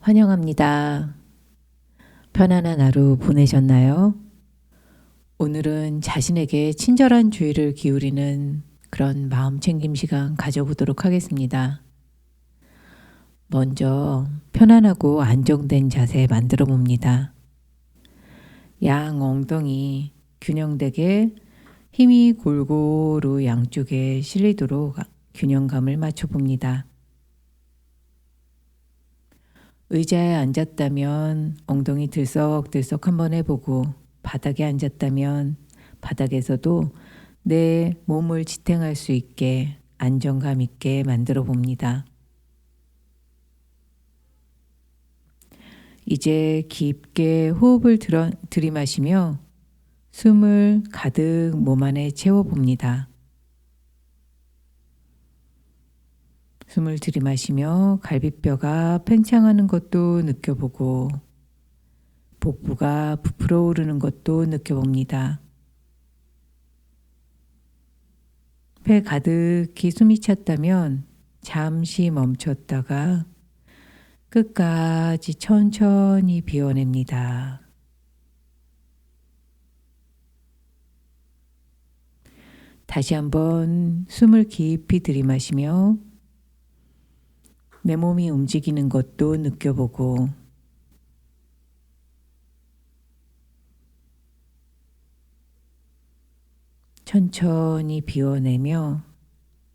환영합니다. 편안한 하루 보내셨나요? 오늘은 자신에게 친절한 주의를 기울이는 그런 마음 챙김 시간 가져보도록 하겠습니다. 먼저 편안하고 안정된 자세 만들어 봅니다. 양 엉덩이 균형되게 힘이 골고루 양쪽에 실리도록 균형감을 맞춰 봅니다. 의자에 앉았다면 엉덩이 들썩들썩 한번 해보고 바닥에 앉았다면 바닥에서도 내 몸을 지탱할 수 있게 안정감 있게 만들어 봅니다. 이제 깊게 호흡을 들어, 들이마시며 숨을 가득 몸 안에 채워 봅니다. 숨을 들이마시며 갈비뼈가 팽창하는 것도 느껴보고 복부가 부풀어 오르는 것도 느껴봅니다. 배 가득히 숨이 찼다면 잠시 멈췄다가 끝까지 천천히 비워냅니다. 다시 한번 숨을 깊이 들이마시며 내 몸이 움직이는 것도 느껴보고 천천히 비워내며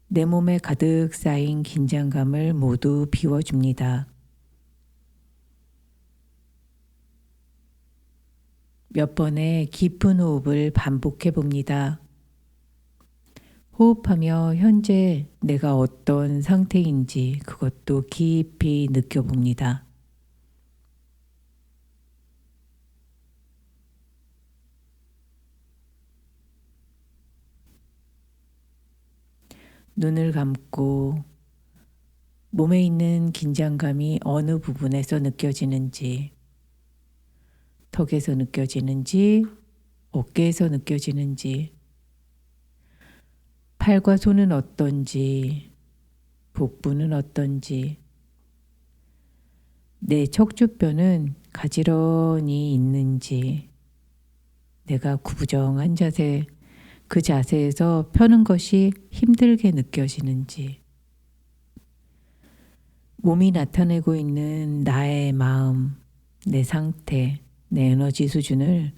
내 몸에 가득 쌓인 긴장감을 모두 비워줍니다. 몇 번의 깊은 호흡을 반복해 봅니다. 호흡하며 현재 내가 어떤 상태인지 그것도 깊이 느껴봅니다. 눈을 감고 몸에 있는 긴장감이 어느 부분에서 느껴지는지, 턱에서 느껴지는지, 어깨에서 느껴지는지, 팔과 손은 어떤지, 복부는 어떤지, 내 척추뼈는 가지런히 있는지, 내가 구부정한 자세, 그 자세에서 펴는 것이 힘들게 느껴지는지, 몸이 나타내고 있는 나의 마음, 내 상태, 내 에너지 수준을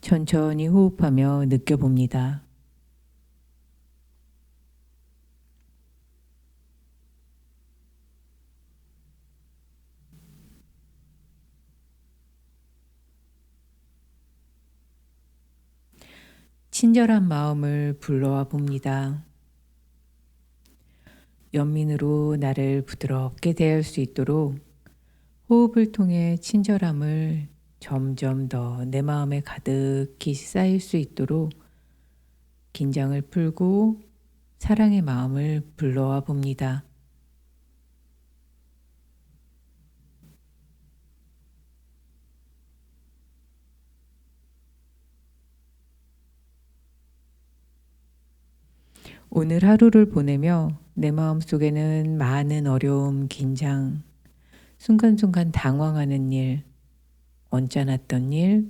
천천히 호흡하며 느껴봅니다. 친절한 마음을 불러와 봅니다. 연민으로 나를 부드럽게 대할 수 있도록 호흡을 통해 친절함을 점점 더 내 마음에 가득히 쌓일 수 있도록 긴장을 풀고 사랑의 마음을 불러와 봅니다. 오늘 하루를 보내며 내 마음 속에는 많은 어려움, 긴장, 순간순간 당황하는 일, 언짢았던 일,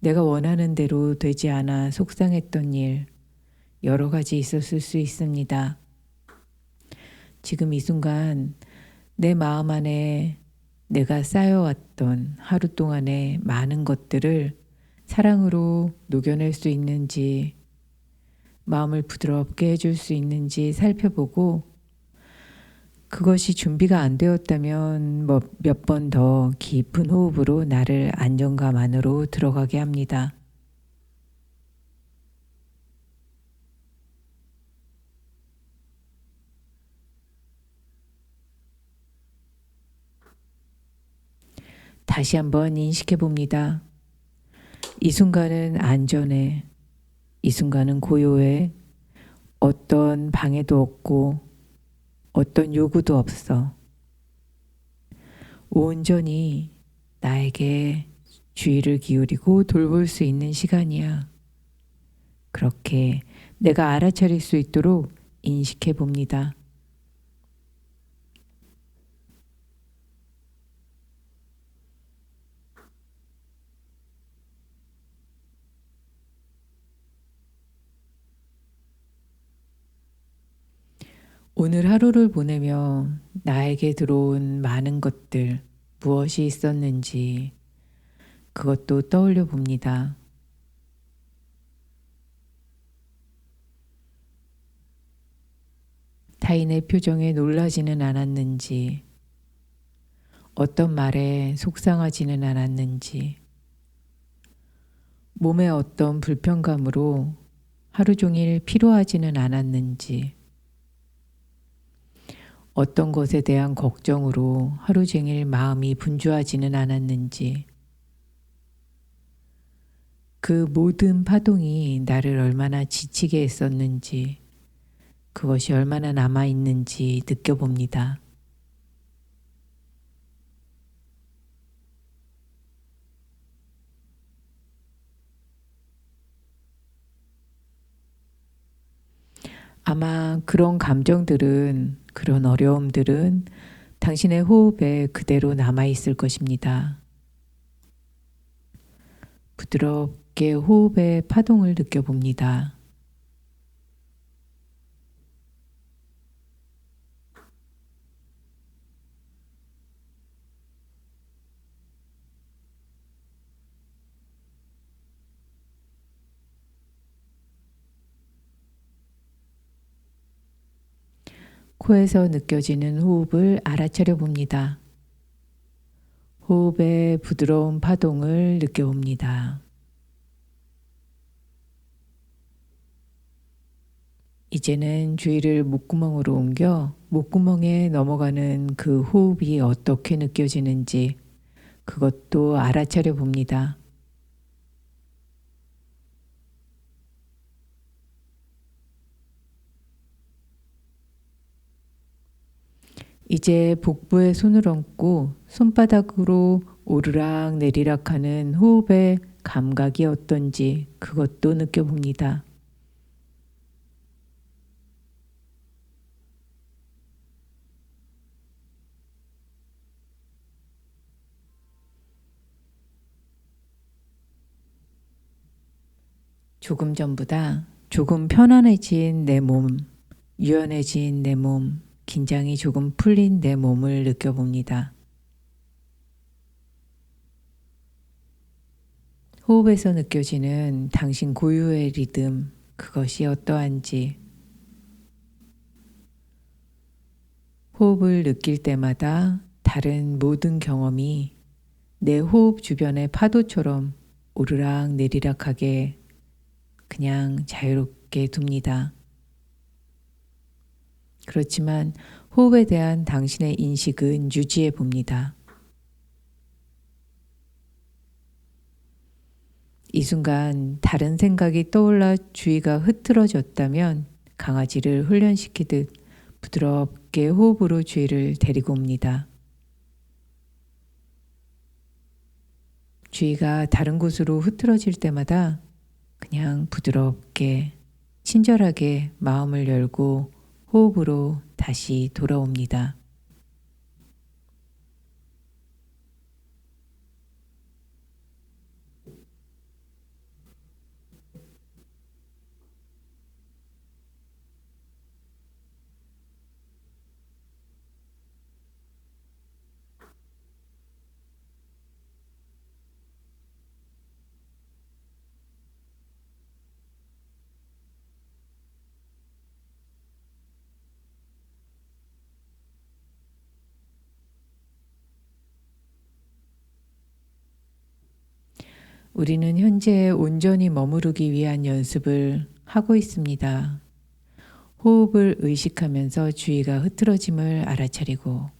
내가 원하는 대로 되지 않아 속상했던 일, 여러 가지 있었을 수 있습니다. 지금 이 순간 내 마음 안에 내가 쌓여왔던 하루 동안의 많은 것들을 사랑으로 녹여낼 수 있는지 마음을 부드럽게 해줄 수 있는지 살펴보고 그것이 준비가 안 되었다면 뭐 몇 번 더 깊은 호흡으로 나를 안정감 안으로 들어가게 합니다. 다시 한번 인식해 봅니다. 이 순간은 안전해. 이 순간은 고요해. 어떤 방해도 없고 어떤 요구도 없어. 온전히 나에게 주의를 기울이고 돌볼 수 있는 시간이야. 그렇게 내가 알아차릴 수 있도록 인식해 봅니다. 오늘 하루를 보내며 나에게 들어온 많은 것들, 무엇이 있었는지 그것도 떠올려 봅니다. 타인의 표정에 놀라지는 않았는지, 어떤 말에 속상하지는 않았는지, 몸의 어떤 불편감으로 하루 종일 피로하지는 않았는지, 어떤 것에 대한 걱정으로 하루 종일 마음이 분주하지는 않았는지, 그 모든 파동이 나를 얼마나 지치게 했었는지, 그것이 얼마나 남아있는지 느껴봅니다. 아마 그런 감정들은, 그런 어려움들은 당신의 호흡에 그대로 남아있을 것입니다. 부드럽게 호흡의 파동을 느껴봅니다. 코에서 느껴지는 호흡을 알아차려 봅니다. 호흡의 부드러운 파동을 느껴봅니다. 이제는 주의를 목구멍으로 옮겨 목구멍에 넘어가는 그 호흡이 어떻게 느껴지는지 그것도 알아차려 봅니다. 이제 복부에 손을 얹고 손바닥으로 오르락 내리락 하는 호흡의 감각이 어떤지 그것도 느껴봅니다. 조금 전보다 조금 편안해진 내 몸, 유연해진 내 몸, 긴장이 조금 풀린 내 몸을 느껴봅니다. 호흡에서 느껴지는 당신 고유의 리듬, 그것이 어떠한지, 호흡을 느낄 때마다 다른 모든 경험이 내 호흡 주변의 파도처럼 오르락 내리락하게 그냥 자유롭게 둡니다. 그렇지만 호흡에 대한 당신의 인식은 유지해 봅니다. 이 순간 다른 생각이 떠올라 주의가 흐트러졌다면 강아지를 훈련시키듯 부드럽게 호흡으로 주의를 데리고 옵니다. 주의가 다른 곳으로 흐트러질 때마다 그냥 부드럽게 친절하게 마음을 열고 호흡으로 다시 돌아옵니다. 우리는 현재 온전히 머무르기 위한 연습을 하고 있습니다. 호흡을 의식하면서 주의가 흐트러짐을 알아차리고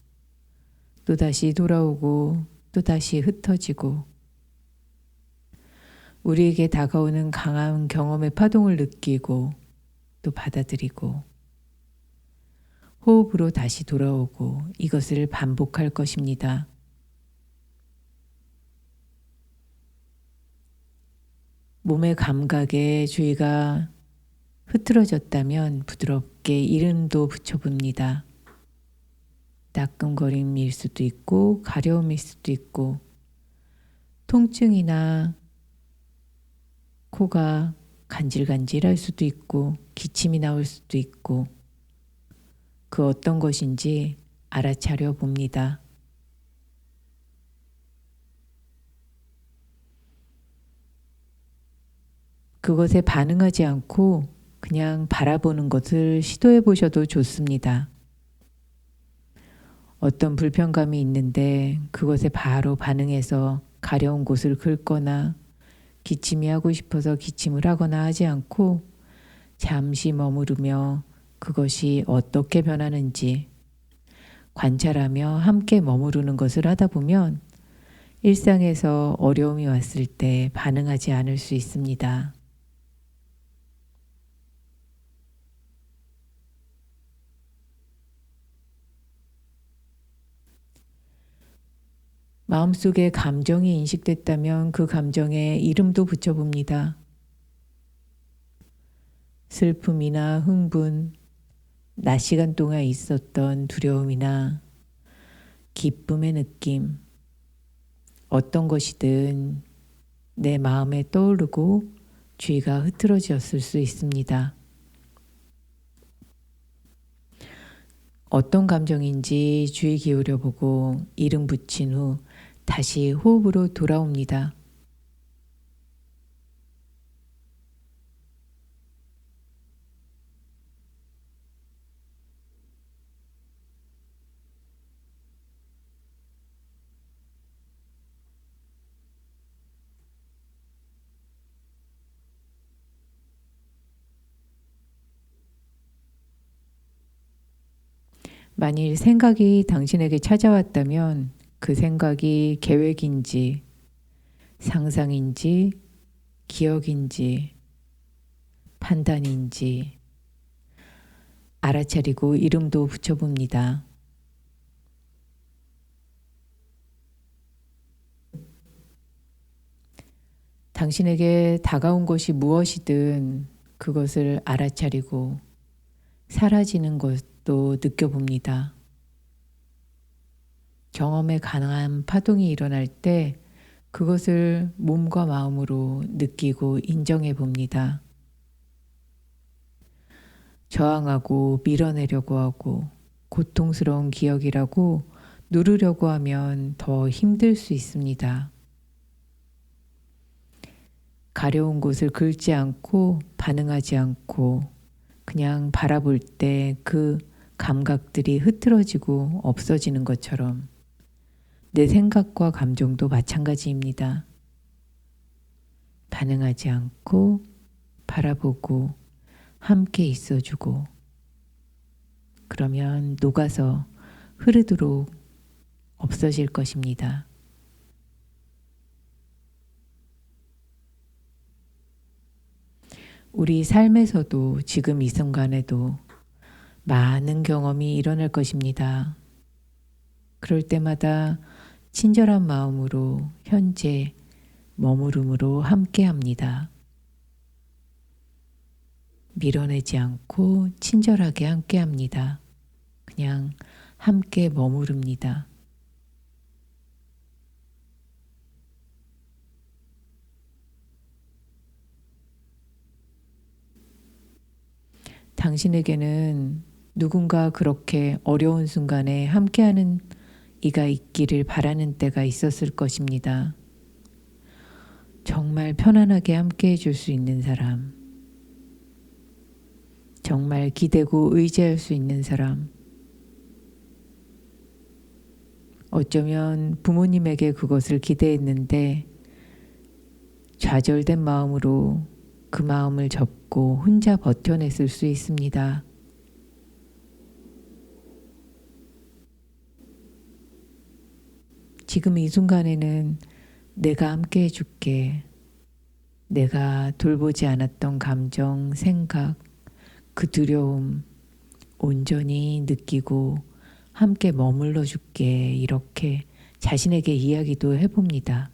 또다시 돌아오고 또다시 흩어지고 우리에게 다가오는 강한 경험의 파동을 느끼고 또 받아들이고 호흡으로 다시 돌아오고 이것을 반복할 것입니다. 몸의 감각에 주의가 흐트러졌다면 부드럽게 이름도 붙여봅니다. 따끔거림일 수도 있고 가려움일 수도 있고 통증이나 코가 간질간질할 수도 있고 기침이 나올 수도 있고 그 어떤 것인지 알아차려 봅니다. 그것에 반응하지 않고 그냥 바라보는 것을 시도해 보셔도 좋습니다. 어떤 불편감이 있는데 그것에 바로 반응해서 가려운 곳을 긁거나 기침이 하고 싶어서 기침을 하거나 하지 않고 잠시 머무르며 그것이 어떻게 변하는지 관찰하며 함께 머무르는 것을 하다 보면 일상에서 어려움이 왔을 때 반응하지 않을 수 있습니다. 마음속에 감정이 인식됐다면 그 감정에 이름도 붙여봅니다. 슬픔이나 흥분, 낮 시간 동안 있었던 두려움이나 기쁨의 느낌, 어떤 것이든 내 마음에 떠오르고 주의가 흐트러졌을 수 있습니다. 어떤 감정인지 주의 기울여 보고 이름 붙인 후 다시 호흡으로 돌아옵니다. 만일 생각이 당신에게 찾아왔다면 그 생각이 계획인지 상상인지 기억인지 판단인지 알아차리고 이름도 붙여봅니다. 당신에게 다가온 것이 무엇이든 그것을 알아차리고 사라지는 것도 느껴봅니다. 경험에 가능한 파동이 일어날 때 그것을 몸과 마음으로 느끼고 인정해 봅니다. 저항하고 밀어내려고 하고 고통스러운 기억이라고 누르려고 하면 더 힘들 수 있습니다. 가려운 곳을 긁지 않고 반응하지 않고 그냥 바라볼 때 그 감각들이 흐트러지고 없어지는 것처럼 내 생각과 감정도 마찬가지입니다. 반응하지 않고 바라보고 함께 있어주고 그러면 녹아서 흐르도록 없어질 것입니다. 우리 삶에서도 지금 이 순간에도 많은 경험이 일어날 것입니다. 그럴 때마다 친절한 마음으로 현재 머무름으로 함께 합니다. 밀어내지 않고 친절하게 함께 합니다. 그냥 함께 머무릅니다. 당신에게는 누군가 그렇게 어려운 순간에 함께하는 이가 있기를 바라는 때가 있었을 것입니다. 정말 편안하게 함께 해줄 수 있는 사람. 정말 기대고 의지할 수 있는 사람. 어쩌면 부모님에게 그것을 기대했는데 좌절된 마음으로 그 마음을 접고 혼자 버텨냈을 수 있습니다. 지금 이 순간에는 내가 함께 해줄게. 내가 돌보지 않았던 감정, 생각, 그 두려움 온전히 느끼고 함께 머물러 줄게. 이렇게 자신에게 이야기도 해봅니다.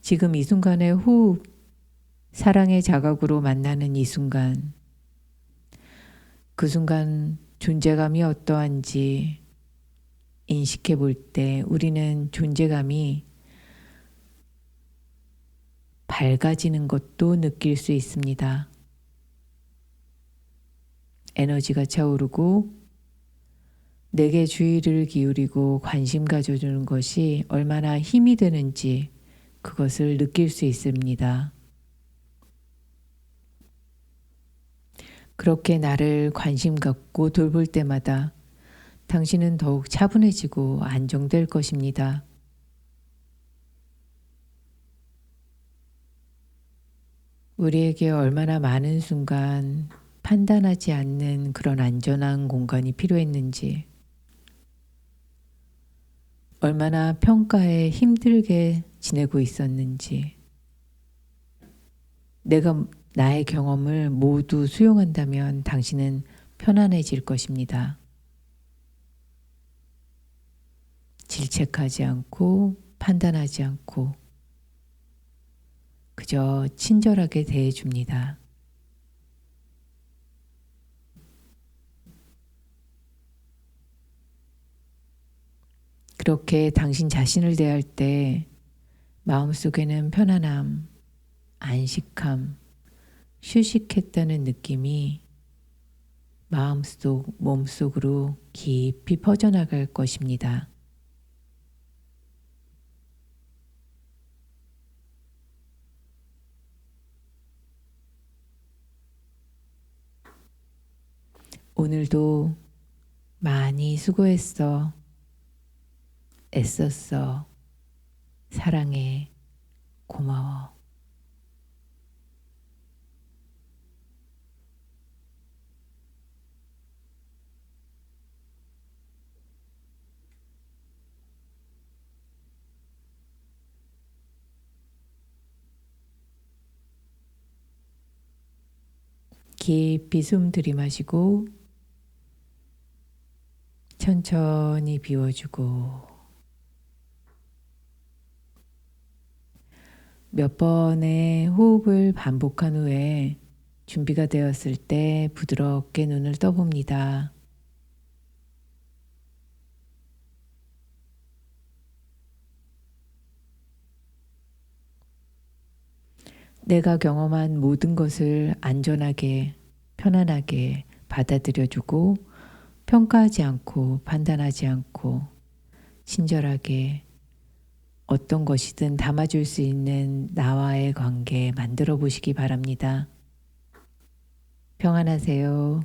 지금 이 순간의 호흡, 사랑의 자각으로 만나는 이 순간, 그 순간 존재감이 어떠한지 인식해 볼 때 우리는 존재감이 밝아지는 것도 느낄 수 있습니다. 에너지가 차오르고 내게 주의를 기울이고 관심 가져주는 것이 얼마나 힘이 되는지 그것을 느낄 수 있습니다. 그렇게 나를 관심 갖고 돌볼 때마다 당신은 더욱 차분해지고 안정될 것입니다. 우리에게 얼마나 많은 순간 판단하지 않는 그런 안전한 공간이 필요했는지, 얼마나 평가에 힘들게 지내고 있었는지, 내가 나의 경험을 모두 수용한다면 당신은 편안해질 것입니다. 질책하지 않고 판단하지 않고 그저 친절하게 대해줍니다. 그렇게 당신 자신을 대할 때 마음속에는 편안함, 안식함, 휴식했다는 느낌이 마음속, 몸속으로 깊이 퍼져나갈 것입니다. 오늘도 많이 수고했어. 애썼어. 사랑해. 고마워. 깊이 숨 들이마시고 천천히 비워주고 몇 번의 호흡을 반복한 후에 준비가 되었을 때 부드럽게 눈을 떠봅니다. 내가 경험한 모든 것을 안전하게, 편안하게 받아들여주고 평가하지 않고 판단하지 않고 친절하게 어떤 것이든 담아줄 수 있는 나와의 관계 만들어 보시기 바랍니다. 평안하세요.